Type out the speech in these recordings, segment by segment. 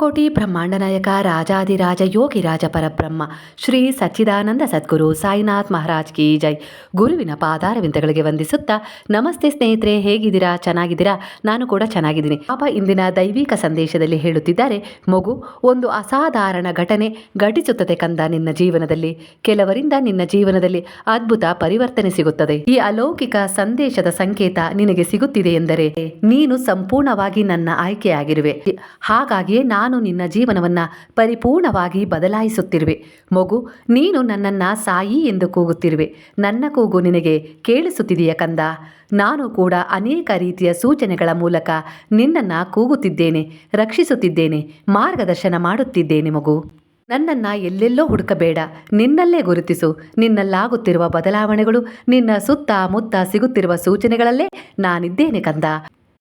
ಅನಂತಕೋಟಿ ಬ್ರಹ್ಮಾಂಡ ನಾಯಕ ರಾಜಾದಿರಾಜ ಯೋಗಿ ರಾಜ ಪರಬ್ರಹ್ಮ, ಶ್ರೀ ಸಚ್ಚಿದಾನಂದ ಸದ್ಗುರು ಸಾಯಿನಾಥ್ ಮಹಾರಾಜ್ ಕಿ ಜೈ. ಗುರುವಿನ ಪಾದಾರವಿಂದಗಳಿಗೆ ವಂದಿಸುತ್ತಾ, ನಮಸ್ತೆ ಸ್ನೇಹಿತರೆ, ಹೇಗಿದ್ದೀರಾ? ಚೆನ್ನಾಗಿದ್ದೀರಾ? ನಾನು ಕೂಡ ಚೆನ್ನಾಗಿದ್ದೀನಿ. ಪಾಪ ಇಂದಿನ ದೈವಿಕ ಸಂದೇಶದಲ್ಲಿ ಹೇಳುತ್ತಿದ್ದಾರೆ, ಮಗು, ಒಂದು ಅಸಾಧಾರಣ ಘಟನೆ ಘಟಿಸುತ್ತದೆ ಕಂದ ನಿನ್ನ ಜೀವನದಲ್ಲಿ. ಕೆಲವರಿಂದ ನಿನ್ನ ಜೀವನದಲ್ಲಿ ಅದ್ಭುತ ಪರಿವರ್ತನೆ ಸಿಗುತ್ತದೆ. ಈ ಅಲೌಕಿಕ ಸಂದೇಶದ ಸಂಕೇತ ನಿನಗೆ ಸಿಗುತ್ತಿದೆ ಎಂದರೆ, ನೀನು ಸಂಪೂರ್ಣವಾಗಿ ನನ್ನ ಆಯ್ಕೆಯಾಗಿರುವೆ. ಹಾಗಾಗಿಯೇ ನಾನು ನಿನ್ನ ಜೀವನವನ್ನ ಪರಿಪೂರ್ಣವಾಗಿ ಬದಲಾಯಿಸುತ್ತಿರುವೆ. ಮಗು, ನೀನು ನನ್ನನ್ನ ಸಾಯಿ ಎಂದು ಕೂಗುತ್ತಿರುವೆ. ನನ್ನ ಕೂಗು ನಿನಗೆ ಕೇಳಿಸುತ್ತಿದೆಯ ಕಂದ? ನಾನು ಕೂಡ ಅನೇಕ ರೀತಿಯ ಸೂಚನೆಗಳ ಮೂಲಕ ನಿನ್ನನ್ನ ಕೂಗುತ್ತಿದ್ದೇನೆ, ರಕ್ಷಿಸುತ್ತಿದ್ದೇನೆ, ಮಾರ್ಗದರ್ಶನ ಮಾಡುತ್ತಿದ್ದೇನೆ ಮಗು. ನನ್ನನ್ನ ಎಲ್ಲೆಲ್ಲೋ ಹುಡುಕಬೇಡ, ನಿನ್ನಲ್ಲೇ ಗುರುತಿಸು. ನಿನ್ನಲ್ಲಾಗುತ್ತಿರುವ ಬದಲಾವಣೆಗಳು, ನಿನ್ನ ಸುತ್ತ ಮುತ್ತ ಸಿಗುತ್ತಿರುವ ಸೂಚನೆಗಳಲ್ಲೇ ನಾನಿದ್ದೇನೆ ಕಂದ.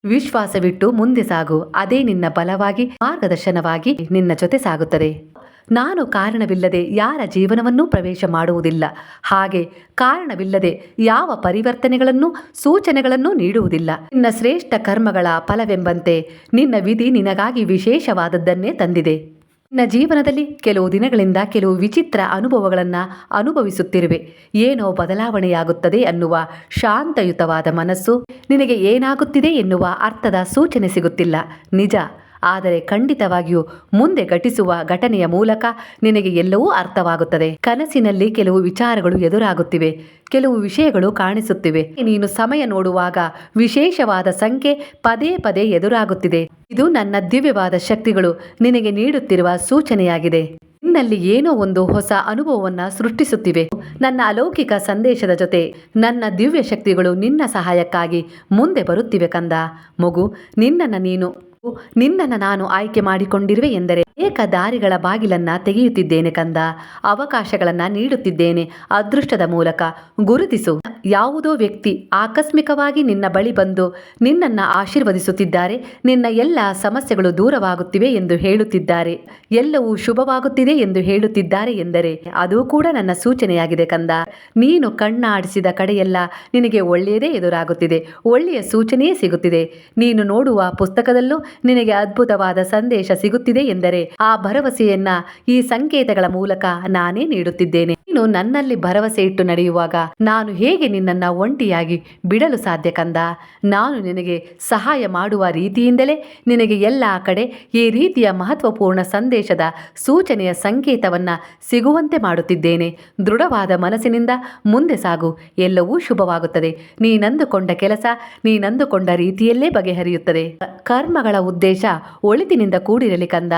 ವಿಶ್ವಾಸವಿಟ್ಟು ಮುಂದೆ ಸಾಗು. ಅದೇ ನಿನ್ನ ಬಲವಾಗಿ, ಮಾರ್ಗದರ್ಶನವಾಗಿ ನಿನ್ನ ಜೊತೆ ಸಾಗುತ್ತದೆ. ನಾನು ಕಾರಣವಿಲ್ಲದೆ ಯಾರ ಜೀವನವನ್ನೂ ಪ್ರವೇಶ ಮಾಡುವುದಿಲ್ಲ. ಹಾಗೆ ಕಾರಣವಿಲ್ಲದೆ ಯಾವ ಪರಿವರ್ತನೆಗಳನ್ನು, ಸೂಚನೆಗಳನ್ನು ನೀಡುವುದಿಲ್ಲ. ನಿನ್ನ ಶ್ರೇಷ್ಠ ಕರ್ಮಗಳ ಫಲವೆಂಬಂತೆ ನಿನ್ನ ವಿಧಿ ನಿನಗಾಗಿ ವಿಶೇಷವಾದದ್ದನ್ನೇ ತಂದಿದೆ. ನಿನ್ನ ಜೀವನದಲ್ಲಿ ಕೆಲವು ದಿನಗಳಿಂದ ಕೆಲವು ವಿಚಿತ್ರ ಅನುಭವಗಳನ್ನು ಅನುಭವಿಸುತ್ತಿರುವೆ. ಏನೋ ಬದಲಾವಣೆಯಾಗುತ್ತದೆ ಅನ್ನುವ ಶಾಂತಯುತವಾದ ಮನಸ್ಸು ನಿನಗೆ ಏನಾಗುತ್ತಿದೆ ಎನ್ನುವ ಅರ್ಥದ ಸೂಚನೆ ಸಿಗುತ್ತಿಲ್ಲ. ನಿಜ? ಆದರೆ ಖಂಡಿತವಾಗಿಯೂ ಮುಂದೆ ಘಟಿಸುವ ಘಟನೆಯ ಮೂಲಕ ನಿನಗೆ ಎಲ್ಲವೂ ಅರ್ಥವಾಗುತ್ತದೆ. ಕನಸಿನಲ್ಲಿ ಕೆಲವು ವಿಚಾರಗಳು ಎದುರಾಗುತ್ತಿವೆ. ಕೆಲವು ವಿಷಯಗಳು ಕಾಣಿಸುತ್ತಿವೆ. ನೀನು ಸಮಯ ನೋಡುವಾಗ ವಿಶೇಷವಾದ ಸಂಖ್ಯೆ ಪದೇ ಪದೇ ಎದುರಾಗುತ್ತಿದೆ. ಇದು ನನ್ನ ದಿವ್ಯವಾದ ಶಕ್ತಿಗಳು. ನಿನಗೆ ನೀಡುತ್ತಿರುವ ಸೂಚನೆಯಾಗಿದೆ. ನಿನ್ನಲ್ಲಿ ಏನೋ ಒಂದು ಹೊಸ ಅನುಭವವನ್ನ ಸೃಷ್ಟಿಸುತ್ತಿವೆ. ನನ್ನ ಅಲೌಕಿಕ ಸಂದೇಶದ ಜೊತೆ ನನ್ನ ದಿವ್ಯ ಶಕ್ತಿಗಳು ನಿನ್ನ ಸಹಾಯಕ್ಕಾಗಿ ಮುಂದೆ ಬರುತ್ತಿವೆ ಕಂದ. ಮಗು, ನಿನ್ನನ್ನು ನೀನು ನಿನ್ನನ್ನು ನಾನು ಆಯ್ಕೆ ಮಾಡಿಕೊಂಡಿರುವೆ ಎಂದರೆ ಏಕ ದಾರಿಗಳ ಬಾಗಿಲನ್ನ ತೆಗೆಯುತ್ತಿದ್ದೇನೆ ಕಂದ. ಅವಕಾಶಗಳನ್ನ ನೀಡುತ್ತಿದ್ದೇನೆ. ಅದೃಷ್ಟದ ಮೂಲಕ ಗುರುತಿಸು. ಯಾವುದೋ ವ್ಯಕ್ತಿ ಆಕಸ್ಮಿಕವಾಗಿ ನಿನ್ನ ಬಳಿ ಬಂದು ನಿನ್ನನ್ನು ಆಶೀರ್ವದಿಸುತ್ತಿದ್ದಾರೆ. ನಿನ್ನ ಎಲ್ಲ ಸಮಸ್ಯೆಗಳು ದೂರವಾಗುತ್ತಿವೆ ಎಂದು ಹೇಳುತ್ತಿದ್ದಾರೆ. ಎಲ್ಲವೂ ಶುಭವಾಗುತ್ತಿದೆ ಎಂದು ಹೇಳುತ್ತಿದ್ದಾರೆ ಎಂದರೆ, ಅದು ಕೂಡ ನನ್ನ ಸೂಚನೆಯಾಗಿದೆ ಕಂದ. ನೀನು ಕಣ್ಣಾಡಿಸಿದ ಕಡೆಯೆಲ್ಲ ನಿನಗೆ ಒಳ್ಳೆಯದೇ ಎದುರಾಗುತ್ತಿದೆ. ಒಳ್ಳೆಯ ಸೂಚನೆಯೇ ಸಿಗುತ್ತಿದೆ. ನೀನು ನೋಡುವ ಪುಸ್ತಕದಲ್ಲೂ ನಿನಗೆ ಅದ್ಭುತವಾದ ಸಂದೇಶ ಸಿಗುತ್ತಿದೆ ಎಂದರೆ, ಆ ಭರವಸೆಯನ್ನ ಈ ಸಂಕೇತಗಳ ಮೂಲಕ ನಾನೇ ನೀಡುತ್ತಿದ್ದೇನೆ. ನೀನು ನನ್ನಲ್ಲಿ ಭರವಸೆ ಇಟ್ಟು ನಡೆಯುವಾಗ ನಾನು ಹೇಗೆ ನಿನ್ನನ್ನ ಒಂಟಿಯಾಗಿ ಬಿಡಲು ಸಾಧ್ಯ ಕಂದ. ನಾನು ನಿನಗೆ ಸಹಾಯ ಮಾಡುವ ರೀತಿಯಿಂದಲೇ ನಿನಗೆ ಎಲ್ಲ ಕಡೆ ಈ ರೀತಿಯ ಮಹತ್ವಪೂರ್ಣ ಸಂದೇಶದ ಸೂಚನೆಯ ಸಂಕೇತವನ್ನ ಸಿಗುವಂತೆ ಮಾಡುತ್ತಿದ್ದೇನೆ. ದೃಢವಾದ ಮನಸ್ಸಿನಿಂದ ಮುಂದೆ ಸಾಗು. ಎಲ್ಲವೂ ಶುಭವಾಗುತ್ತದೆ. ನೀನಂದುಕೊಂಡ ಕೆಲಸ ನೀನಂದುಕೊಂಡ ರೀತಿಯಲ್ಲೇ ಬಗೆಹರಿಯುತ್ತದೆ. ಕರ್ಮಗಳ ಉದ್ದೇಶ ಒಳಿತಿನಿಂದ ಕೂಡಿರಲಿ ಕಂದ.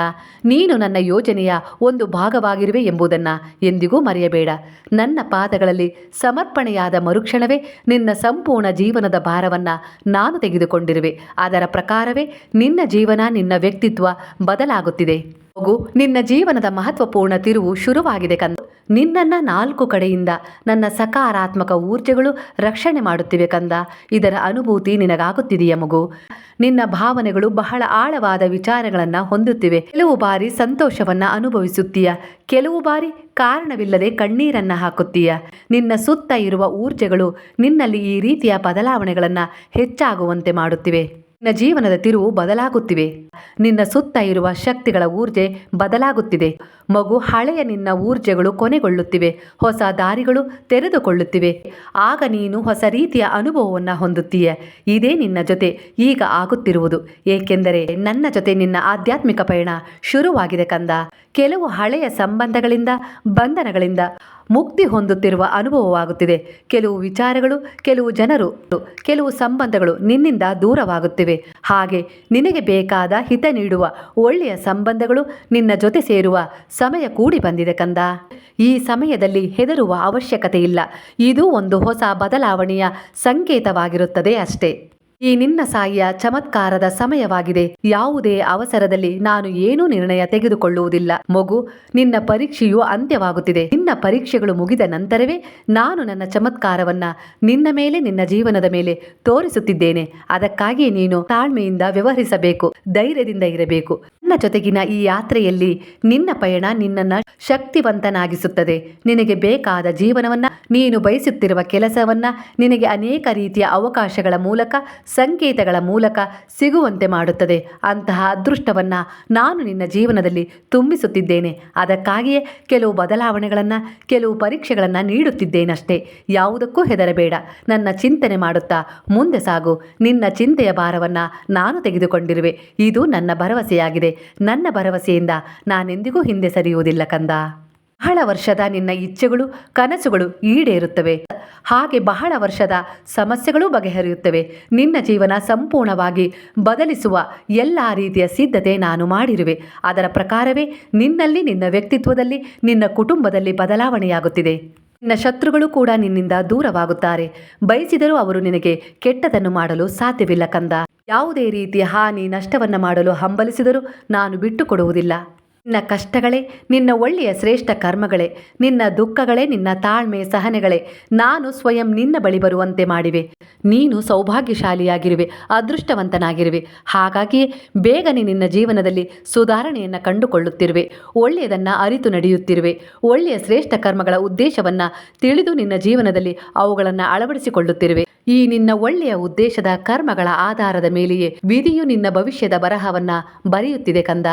ನೀನು ನನ್ನ ಯೋಜನೆಯ ಒಂದು ಭಾಗವಾಗಿರುವೆ ಎಂಬುದನ್ನ ಎಂದಿಗೂ ಮರೆಯಬೇಡ. ನನ್ನ ಪಾದಗಳಲ್ಲಿ ಸಮರ್ಪಣೆಯಾದ ಮರುಕ್ಷಣವೇ ನಿನ್ನ ಸಂಪೂರ್ಣ ಜೀವನದ ಭಾರವನ್ನ ನಾನು ತೆಗೆದುಕೊಂಡಿರುವೆ. ಅದರ ಪ್ರಕಾರವೇ ನಿನ್ನ ಜೀವನ, ನಿನ್ನ ವ್ಯಕ್ತಿತ್ವ ಬದಲಾಗುತ್ತಿದೆ. ಮಗು ನಿನ್ನ ಜೀವನದ ಮಹತ್ವಪೂರ್ಣ ತಿರುವು ಶುರುವಾಗಿದೆ ಕಂದ. ನಿನ್ನನ್ನ ನಾಲ್ಕು ಕಡೆಯಿಂದ ನನ್ನ ಸಕಾರಾತ್ಮಕ ಊರ್ಜೆಗಳು ರಕ್ಷಣೆ ಮಾಡುತ್ತಿವೆ ಕಂದ. ಇದರ ಅನುಭೂತಿ ನಿನಗಾಗುತ್ತಿದೆಯ ಮಗು? ನಿನ್ನ ಭಾವನೆಗಳು ಬಹಳ ಆಳವಾದ ವಿಚಾರಗಳನ್ನು ಹೊಂದುತ್ತಿವೆ. ಕೆಲವು ಬಾರಿ ಸಂತೋಷವನ್ನ ಅನುಭವಿಸುತ್ತೀಯ. ಕೆಲವು ಬಾರಿ ಕಾರಣವಿಲ್ಲದೆ ಕಣ್ಣೀರನ್ನ ಹಾಕುತ್ತೀಯ. ನಿನ್ನ ಸುತ್ತ ಇರುವ ಊರ್ಜೆಗಳು ನಿನ್ನಲ್ಲಿ ಈ ರೀತಿಯ ಬದಲಾವಣೆಗಳನ್ನು ಹೆಚ್ಚಾಗುವಂತೆ ಮಾಡುತ್ತಿವೆ. ನಿನ್ನ ಜೀವನದ ತಿರುವು ಬದಲಾಗುತ್ತಿವೆ. ನಿನ್ನ ಸುತ್ತ ಇರುವ ಶಕ್ತಿಗಳ ಊರ್ಜೆ ಬದಲಾಗುತ್ತಿದೆ. ಮಗು ಹಳೆಯ ನಿನ್ನ ಊರ್ಜೆಗಳು ಕೊನೆಗೊಳ್ಳುತ್ತಿವೆ. ಹೊಸ ದಾರಿಗಳು ತೆರೆದುಕೊಳ್ಳುತ್ತಿವೆ. ಆಗ ನೀನು ಹೊಸ ರೀತಿಯ ಅನುಭವವನ್ನು ಹೊಂದುತ್ತೀಯ. ಇದೇ ನಿನ್ನ ಜೊತೆ ಈಗ ಆಗುತ್ತಿರುವುದು. ಏಕೆಂದರೆ ನನ್ನ ಜೊತೆ ನಿನ್ನ ಆಧ್ಯಾತ್ಮಿಕ ಪಯಣ ಶುರುವಾಗಿದೆ ಕಂದ. ಕೆಲವು ಹಳೆಯ ಸಂಬಂಧಗಳಿಂದ, ಬಂಧನಗಳಿಂದ ಮುಕ್ತಿ ಹೊಂದುತ್ತಿರುವ ಅನುಭವವಾಗುತ್ತಿದೆ. ಕೆಲವು ವಿಚಾರಗಳು, ಕೆಲವು ಜನರು, ಕೆಲವು ಸಂಬಂಧಗಳು ನಿನ್ನಿಂದ ದೂರವಾಗುತ್ತಿವೆ. ಹಾಗೆ ನಿನಗೆ ಬೇಕಾದ ಹಿತ ನೀಡುವ ಒಳ್ಳೆಯ ಸಂಬಂಧಗಳು ನಿನ್ನ ಜೊತೆ ಸೇರುವ ಸಮಯ ಕೂಡಿ ಬಂದಿದೆ ಕಂದ. ಈ ಸಮಯದಲ್ಲಿ ಹೆದರುವ ಅವಶ್ಯಕತೆ ಇಲ್ಲ ಇದು ಒಂದು ಹೊಸ ಬದಲಾವಣೆಯ ಸಂಕೇತವಾಗಿರುತ್ತದೆ ಅಷ್ಟೇ. ಈ ನಿನ್ನ ಸಾಯಿಯ ಚಮತ್ಕಾರದ ಸಮಯವಾಗಿದೆ. ಯಾವುದೇ ಅವಸರದಲ್ಲಿ ನಾನು ಏನೂ ನಿರ್ಣಯ ತೆಗೆದುಕೊಳ್ಳುವುದಿಲ್ಲ. ಮಗು, ನಿನ್ನ ಪರೀಕ್ಷೆಯು ಅಂತ್ಯವಾಗುತ್ತಿದೆ. ನಿನ್ನ ಪರೀಕ್ಷೆಗಳು ಮುಗಿದ ನಂತರವೇ ನಾನು ನನ್ನ ಚಮತ್ಕಾರವನ್ನ ನಿನ್ನ ಮೇಲೆ, ನಿನ್ನ ಜೀವನದ ಮೇಲೆ ತೋರಿಸುತ್ತಿದ್ದೇನೆ. ಅದಕ್ಕಾಗಿ ನೀನು ತಾಳ್ಮೆಯಿಂದ ವ್ಯವಹರಿಸಬೇಕು, ಧೈರ್ಯದಿಂದ ಇರಬೇಕು. ನನ್ನ ಜೊತೆಗಿನ ಈ ಯಾತ್ರೆಯಲ್ಲಿ ನಿನ್ನ ಪಯಣ ನಿನ್ನನ್ನ ಶಕ್ತಿವಂತನಾಗಿಸುತ್ತದೆ. ನಿನಗೆ ಬೇಕಾದ ಜೀವನವನ್ನ, ನೀನು ಬಯಸುತ್ತಿರುವ ಕೆಲಸವನ್ನ, ನಿನಗೆ ಅನೇಕ ರೀತಿಯ ಅವಕಾಶಗಳ ಮೂಲಕ ಸಂಕೇತಗಳ ಮೂಲಕ ಸಿಗುವಂತೆ ಮಾಡುತ್ತದೆ. ಅಂತಹ ಅದೃಷ್ಟವನ್ನು ನಾನು ನಿನ್ನ ಜೀವನದಲ್ಲಿ ತುಂಬಿಸುತ್ತಿದ್ದೇನೆ. ಅದಕ್ಕಾಗಿಯೇ ಕೆಲವು ಬದಲಾವಣೆಗಳನ್ನು, ಕೆಲವು ಪರೀಕ್ಷೆಗಳನ್ನು ನೀಡುತ್ತಿದ್ದೇನಷ್ಟೇ. ಯಾವುದಕ್ಕೂ ಹೆದರಬೇಡ. ನನ್ನ ಚಿಂತನೆ ಮಾಡುತ್ತಾ ಮುಂದೆ ಸಾಗು. ನಿನ್ನ ಚಿಂತೆಯ ಭಾರವನ್ನು ನಾನು ತೆಗೆದುಕೊಂಡಿರುವೆ. ಇದು ನನ್ನ ಭರವಸೆಯಾಗಿದೆ. ನನ್ನ ಭರವಸೆಯಿಂದ ನಾನೆಂದಿಗೂ ಹಿಂದೆ ಸರಿಯುವುದಿಲ್ಲ ಕಂದ. ಬಹಳ ವರ್ಷದ ನಿನ್ನ ಇಚ್ಛೆಗಳು, ಕನಸುಗಳು ಈಡೇರುತ್ತವೆ. ಹಾಗೆ ಬಹಳ ವರ್ಷದ ಸಮಸ್ಯೆಗಳು ಬಗೆಹರಿಯುತ್ತವೆ. ನಿನ್ನ ಜೀವನ ಸಂಪೂರ್ಣವಾಗಿ ಬದಲಿಸುವ ಎಲ್ಲ ರೀತಿಯ ಸಿದ್ಧತೆ ನಾನು ಮಾಡಿರುವೆ. ಅದರ ಪ್ರಕಾರವೇ ನಿನ್ನಲ್ಲಿ ನಿನ್ನ ವ್ಯಕ್ತಿತ್ವದಲ್ಲಿ, ನಿನ್ನ ಕುಟುಂಬದಲ್ಲಿ ಬದಲಾವಣೆಯಾಗುತ್ತಿದೆ. ನಿನ್ನ ಶತ್ರುಗಳು ಕೂಡ ನಿನ್ನಿಂದ ದೂರವಾಗುತ್ತಾರೆ. ಬಯಸಿದರೂ ಅವರು ನಿನಗೆ ಕೆಟ್ಟದನ್ನು ಮಾಡಲು ಸಾಧ್ಯವಿಲ್ಲ ಕಂದ. ಯಾವುದೇ ರೀತಿಯ ಹಾನಿ, ನಷ್ಟವನ್ನು ಮಾಡಲು ಹಂಬಲಿಸಿದರೂ ನಾನು ಬಿಟ್ಟುಕೊಡುವುದಿಲ್ಲ. ನಿನ್ನ ಕಷ್ಟಗಳೇ, ನಿನ್ನ ಒಳ್ಳೆಯ ಶ್ರೇಷ್ಠ ಕರ್ಮಗಳೇ, ನಿನ್ನ ದುಃಖಗಳೇ, ನಿನ್ನ ತಾಳ್ಮೆ ಸಹನೆಗಳೇ, ನಾನು ಸ್ವಯಂ ನಿನ್ನ ಬಳಿ ಬರುವಂತೆ ಮಾಡಿವೆ. ನೀನು ಸೌಭಾಗ್ಯಶಾಲಿಯಾಗಿರುವೆ, ಅದೃಷ್ಟವಂತನಾಗಿರುವೆ. ಹಾಗಾಗಿಯೇ ಬೇಗನೆ ನಿನ್ನ ಜೀವನದಲ್ಲಿ ಸುಧಾರಣೆಯನ್ನು ಕಂಡುಕೊಳ್ಳುತ್ತಿರುವೆ. ಒಳ್ಳೆಯದನ್ನು ಅರಿತು ನಡೆಯುತ್ತಿರುವೆ. ಒಳ್ಳೆಯ ಶ್ರೇಷ್ಠ ಕರ್ಮಗಳ ಉದ್ದೇಶವನ್ನು ತಿಳಿದು ನಿನ್ನ ಜೀವನದಲ್ಲಿ ಅವುಗಳನ್ನು ಅಳವಡಿಸಿಕೊಳ್ಳುತ್ತಿರುವೆ. ಈ ನಿನ್ನ ಒಳ್ಳೆಯ ಉದ್ದೇಶದ ಕರ್ಮಗಳ ಆಧಾರದ ಮೇಲೆಯೇ ವಿಧಿಯು ನಿನ್ನ ಭವಿಷ್ಯದ ಬರಹವನ್ನು ಬರೆಯುತ್ತಿದೆ ಕಂದ.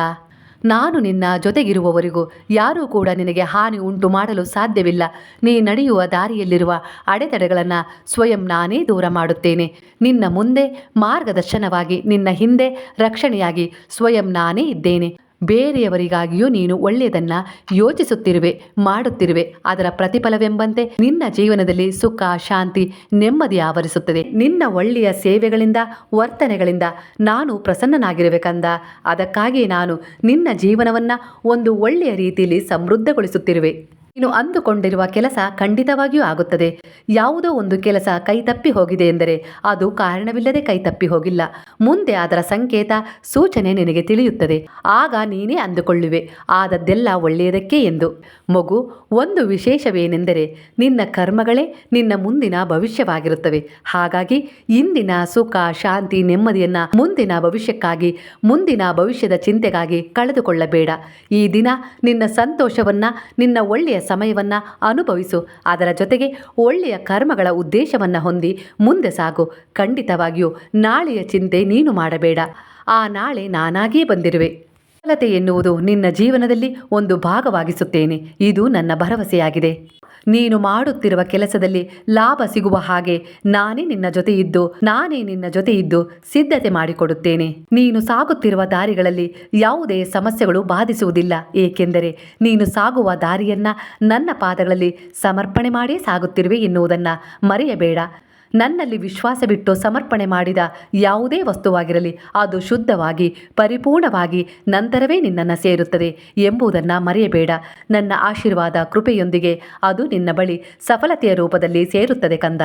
ನಾನು ನಿನ್ನ ಜೊತೆಗಿರುವವರೆಗೂ ಯಾರೂ ಕೂಡ ನಿನಗೆ ಹಾನಿ ಉಂಟು ಮಾಡಲು ಸಾಧ್ಯವಿಲ್ಲ. ನೀ ನಡೆಯುವ ದಾರಿಯಲ್ಲಿರುವ ಅಡೆತಡೆಗಳನ್ನು ಸ್ವಯಂ ನಾನೇ ದೂರ ಮಾಡುತ್ತೇನೆ. ನಿನ್ನ ಮುಂದೆ ಮಾರ್ಗದರ್ಶನವಾಗಿ, ನಿನ್ನ ಹಿಂದೆ ರಕ್ಷಣೆಯಾಗಿ ಸ್ವಯಂ ನಾನೇ ಇದ್ದೇನೆ. ಬೇರೆಯವರಿಗಾಗಿಯೂ ನೀನು ಒಳ್ಳೆಯದನ್ನ ಯೋಚಿಸುತ್ತಿರುವೆ, ಮಾಡುತ್ತಿರುವೆ. ಅದರ ಪ್ರತಿಫಲವೆಂಬಂತೆ ನಿನ್ನ ಜೀವನದಲ್ಲಿ ಸುಖ, ಶಾಂತಿ ನೆಮ್ಮದಿ ಆವರಿಸುತ್ತದೆ. ನಿನ್ನ ಒಳ್ಳೆಯ ಸೇವೆಗಳಿಂದ, ವರ್ತನೆಗಳಿಂದ ನಾನು ಪ್ರಸನ್ನನಾಗಿರಬೇಕಂದ ಅದಕ್ಕಾಗಿ ನಾನು ನಿನ್ನ ಜೀವನವನ್ನ ಒಂದು ಒಳ್ಳೆಯ ರೀತಿಯಲ್ಲಿ ಸಮೃದ್ಧಗೊಳಿಸುತ್ತಿರುವೆ. ನೀನು ಅಂದುಕೊಂಡಿರುವ ಕೆಲಸ ಖಂಡಿತವಾಗಿಯೂ ಆಗುತ್ತದೆ. ಯಾವುದೋ ಒಂದು ಕೆಲಸ ಕೈತಪ್ಪಿ ಹೋಗಿದೆ ಎಂದರೆ ಅದು ಕಾರಣವಿಲ್ಲದೆ ಕೈತಪ್ಪಿ ಹೋಗಿಲ್ಲ. ಮುಂದೆ ಅದರ ಸಂಕೇತ, ಸೂಚನೆ ನಿನಗೆ ತಿಳಿಯುತ್ತದೆ. ಆಗ ನೀನೇ ಅಂದುಕೊಳ್ಳುವೆ. ಆದದ್ದೆಲ್ಲ ಒಳ್ಳೆಯದಕ್ಕೆ ಎಂದು. ಮಗು, ಒಂದು ವಿಶೇಷವೇನೆಂದರೆ ನಿನ್ನ ಕರ್ಮಗಳೇ ನಿನ್ನ ಮುಂದಿನ ಭವಿಷ್ಯವಾಗಿರುತ್ತವೆ. ಹಾಗಾಗಿ ಇಂದಿನ ಸುಖ, ಶಾಂತಿ, ನೆಮ್ಮದಿಯನ್ನ ಮುಂದಿನ ಭವಿಷ್ಯಕ್ಕಾಗಿ, ಮುಂದಿನ ಭವಿಷ್ಯದ ಚಿಂತೆಗಾಗಿ ಕಳೆದುಕೊಳ್ಳಬೇಡ. ಈ ದಿನ ನಿನ್ನ ಸಂತೋಷವನ್ನ, ನಿನ್ನ ಒಳ್ಳೆಯ ಸಮಯವನ್ನ ಅನುಭವಿಸು. ಅದರ ಜೊತೆಗೆ ಒಳ್ಳೆಯ ಕರ್ಮಗಳ ಉದ್ದೇಶವನ್ನ ಹೊಂದಿ ಮುಂದೆ ಸಾಗು. ಖಂಡಿತವಾಗಿಯೂ ನಾಳೆಯ ಚಿಂತೆ ನೀನು ಮಾಡಬೇಡ. ಆ ನಾಳೆ ನಾನಾಗಿಯೇ ಬಂದಿರುವೆ. ಸಫಲತೆ ಎನ್ನುವುದು ನಿನ್ನ ಜೀವನದಲ್ಲಿ ಒಂದು ಭಾಗವಾಗಿಸುತ್ತೇನೆ. ಇದು ನನ್ನ ಭರವಸೆಯಾಗಿದೆ. ನೀನು ಮಾಡುತ್ತಿರುವ ಕೆಲಸದಲ್ಲಿ ಲಾಭ ಸಿಗುವ ಹಾಗೆ ನಾನೇ ನಿನ್ನ ಜೊತೆ ಇದ್ದು ನಾನೇ ನಿನ್ನ ಜೊತೆ ಇದ್ದು ಸಿದ್ಧತೆ ಮಾಡಿಕೊಡುತ್ತೇನೆ. ನೀನು ಸಾಗುತ್ತಿರುವ ದಾರಿಗಳಲ್ಲಿ ಯಾವುದೇ ಸಮಸ್ಯೆಗಳು ಬಾಧಿಸುವುದಿಲ್ಲ, ಏಕೆಂದರೆ ನೀನು ಸಾಗುವ ದಾರಿಯನ್ನ ನನ್ನ ಪಾದಗಳಲ್ಲಿ ಸಮರ್ಪಣೆ ಮಾಡೇ ಸಾಗುತ್ತಿರುವೆ ಎನ್ನುವುದನ್ನು ಮರೆಯಬೇಡ. ನನ್ನಲ್ಲಿ ವಿಶ್ವಾಸವಿಟ್ಟು ಸಮರ್ಪಣೆ ಮಾಡಿದ ಯಾವುದೇ ವಸ್ತುವಾಗಿರಲಿ, ಅದು ಶುದ್ಧವಾಗಿ, ಪರಿಪೂರ್ಣವಾಗಿ ನಂತರವೇ ನಿನ್ನನ್ನು ಸೇರುತ್ತದೆ ಎಂಬುದನ್ನು ಮರೆಯಬೇಡ. ನನ್ನ ಆಶೀರ್ವಾದ ಕೃಪೆಯೊಂದಿಗೆ ಅದು ನಿನ್ನ ಬಳಿ ಸಫಲತೆಯ ರೂಪದಲ್ಲಿ ಸೇರುತ್ತದೆ ಕಂದ.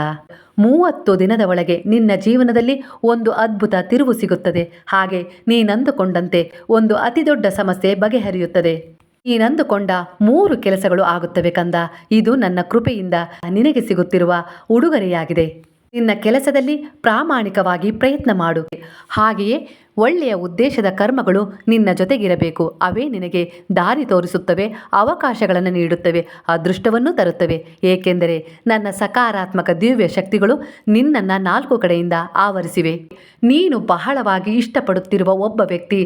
ಮೂವತ್ತು ದಿನದ ಒಳಗೆ ನಿನ್ನ ಜೀವನದಲ್ಲಿ ಒಂದು ಅದ್ಭುತ ತಿರುವು ಸಿಗುತ್ತದೆ. ಹಾಗೆ ನೀನಂದುಕೊಂಡಂತೆ ಒಂದು ಅತಿದೊಡ್ಡ ಸಮಸ್ಯೆ ಬಗೆಹರಿಯುತ್ತದೆ. ನೀನಂದುಕೊಂಡ ಮೂರು ಕೆಲಸಗಳು ಆಗುತ್ತವೆ ಕಂದ. ಇದು ನನ್ನ ಕೃಪೆಯಿಂದ ನಿನಗೆ ಸಿಗುತ್ತಿರುವ ಉಡುಗೊರೆಯಾಗಿದೆ. ನಿನ್ನ ಕೆಲಸದಲ್ಲಿ ಪ್ರಾಮಾಣಿಕವಾಗಿ ಪ್ರಯತ್ನ ಮಾಡು. ಹಾಗೆಯೇ ಒಳ್ಳೆಯ ಉದ್ದೇಶದ ಕರ್ಮಗಳು ನಿನ್ನ ಜೊತೆಗಿರಬೇಕು. ಅವೇ ನಿನಗೆ ದಾರಿ ತೋರಿಸುತ್ತವೆ, ಅವಕಾಶಗಳನ್ನು ನೀಡುತ್ತವೆ, ಅದೃಷ್ಟವನ್ನು ತರುತ್ತವೆ. ಏಕೆಂದರೆ ನನ್ನ ಸಕಾರಾತ್ಮಕ ದಿವ್ಯ ಶಕ್ತಿಗಳು ನಿನ್ನನ್ನು ನಾಲ್ಕು ಕಡೆಯಿಂದ ಆವರಿಸಿವೆ. ನೀನು ಬಹಳವಾಗಿ ಇಷ್ಟಪಡುತ್ತಿರುವ ಒಬ್ಬ ವ್ಯಕ್ತಿ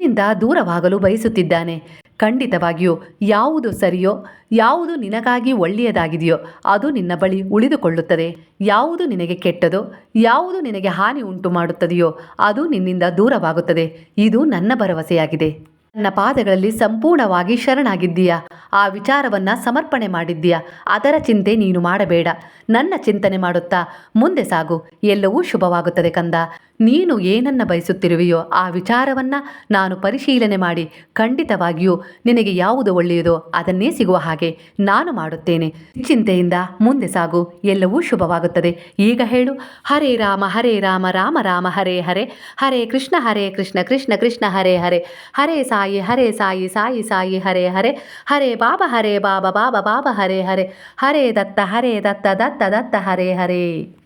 ನಿನ್ನಿಂದ ದೂರವಾಗಲು ಬಯಸುತ್ತಿದ್ದಾನೆ. ಖಂಡಿತವಾಗಿಯೂ ಯಾವುದು ಸರಿಯೋ, ಯಾವುದು ನಿನಗಾಗಿ ಒಳ್ಳೆಯದಾಗಿದೆಯೋ ಅದು ನಿನ್ನ ಬಳಿ ಉಳಿದುಕೊಳ್ಳುತ್ತದೆ. ಯಾವುದು ನಿನಗೆ ಕೆಟ್ಟದೋ, ಯಾವುದು ನಿನಗೆ ಹಾನಿ ಉಂಟು ಮಾಡುತ್ತದೆಯೋ ಅದು ನಿನ್ನಿಂದ ದೂರವಾಗುತ್ತದೆ. ಇದು ನನ್ನ ಭರವಸೆಯಾಗಿದೆ. ನನ್ನ ಪಾದಗಳಲ್ಲಿ ಸಂಪೂರ್ಣವಾಗಿ ಶರಣಾಗಿದ್ದೀಯಾ? ಆ ವಿಚಾರವನ್ನ ಸಮರ್ಪಣೆ ಮಾಡಿದ್ದೀಯಾ? ಅದರ ಚಿಂತೆ ನೀನು ಮಾಡಬೇಡ. ನನ್ನ ಚಿಂತನೆ ಮಾಡುತ್ತಾ ಮುಂದೆ ಸಾಗು. ಎಲ್ಲವೂ ಶುಭವಾಗುತ್ತದೆ ಕಂದ. ನೀನು ಏನನ್ನ ಬಯಸುತ್ತಿರುವೆಯೋ ಆ ವಿಚಾರವನ್ನ ನಾನು ಪರಿಶೀಲನೆ ಮಾಡಿ ಖಂಡಿತವಾಗಿಯೂ ನಿನಗೆ ಯಾವುದು ಒಳ್ಳೆಯದೋ ಅದನ್ನೇ ಸಿಗುವ ಹಾಗೆ ನಾನು ಮಾಡುತ್ತೇನೆ. ಚಿಂತೆಯಿಂದ ಮುಂದೆ ಸಾಗು. ಎಲ್ಲವೂ ಶುಭವಾಗುತ್ತದೆ. ಈಗ ಹೇಳು. ಹರೇ ರಾಮ ಹರೇ ರಾಮ ರಾಮ ರಾಮ, ಹರೇ ಹರೇ. ಹರೇ ಕೃಷ್ಣ ಹರೇ ಕೃಷ್ಣ ಕೃಷ್ಣ ಕೃಷ್ಣ, ಹರೇ ಹರೇ. ಹರೇ ಸಾಯಿ ಹರೇ ಸಾಯಿ ಸಾಯಿ ಸಾಯಿ, ಹರೇ ಹರೇ. ಹರೇ ಬಾಬಾ ಹರೇ ಬಾಬಾ ಬಾಬಾ ಬಾಬಾ, ಹರೇ ಹರೇ. ಹರೇ ದತ್ತ ಹರೇ ದತ್ತ ದತ್ತ ದತ್ತ, ಹರೇ ಹರೇ.